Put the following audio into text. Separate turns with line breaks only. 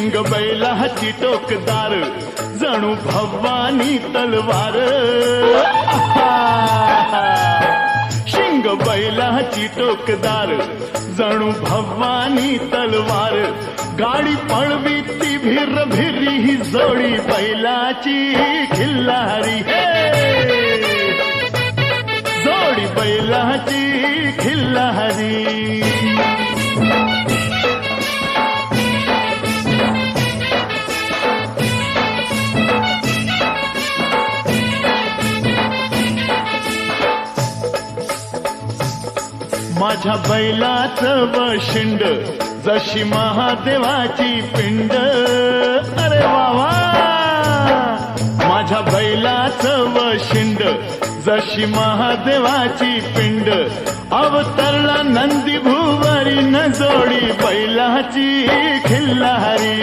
शिंग बैलाची टोकदार जणू भवानी तलवार. शिंग बैलाची टोकदार जणू भवानी तलवार. गाडी पळवी ती भिर भिरी ही जोडी बैलाची खिल्लारी. जोडी बैलाची खिल्लारी. माझ्या बैलाचं वशिंड जशी महादेवाची पिंड. अरे वावा माझ्या बैलाचं वशिंड जशी महादेवाची पिंड. अवतरला नंदी भुवरी न जोडी बैलाची खिल्लारी.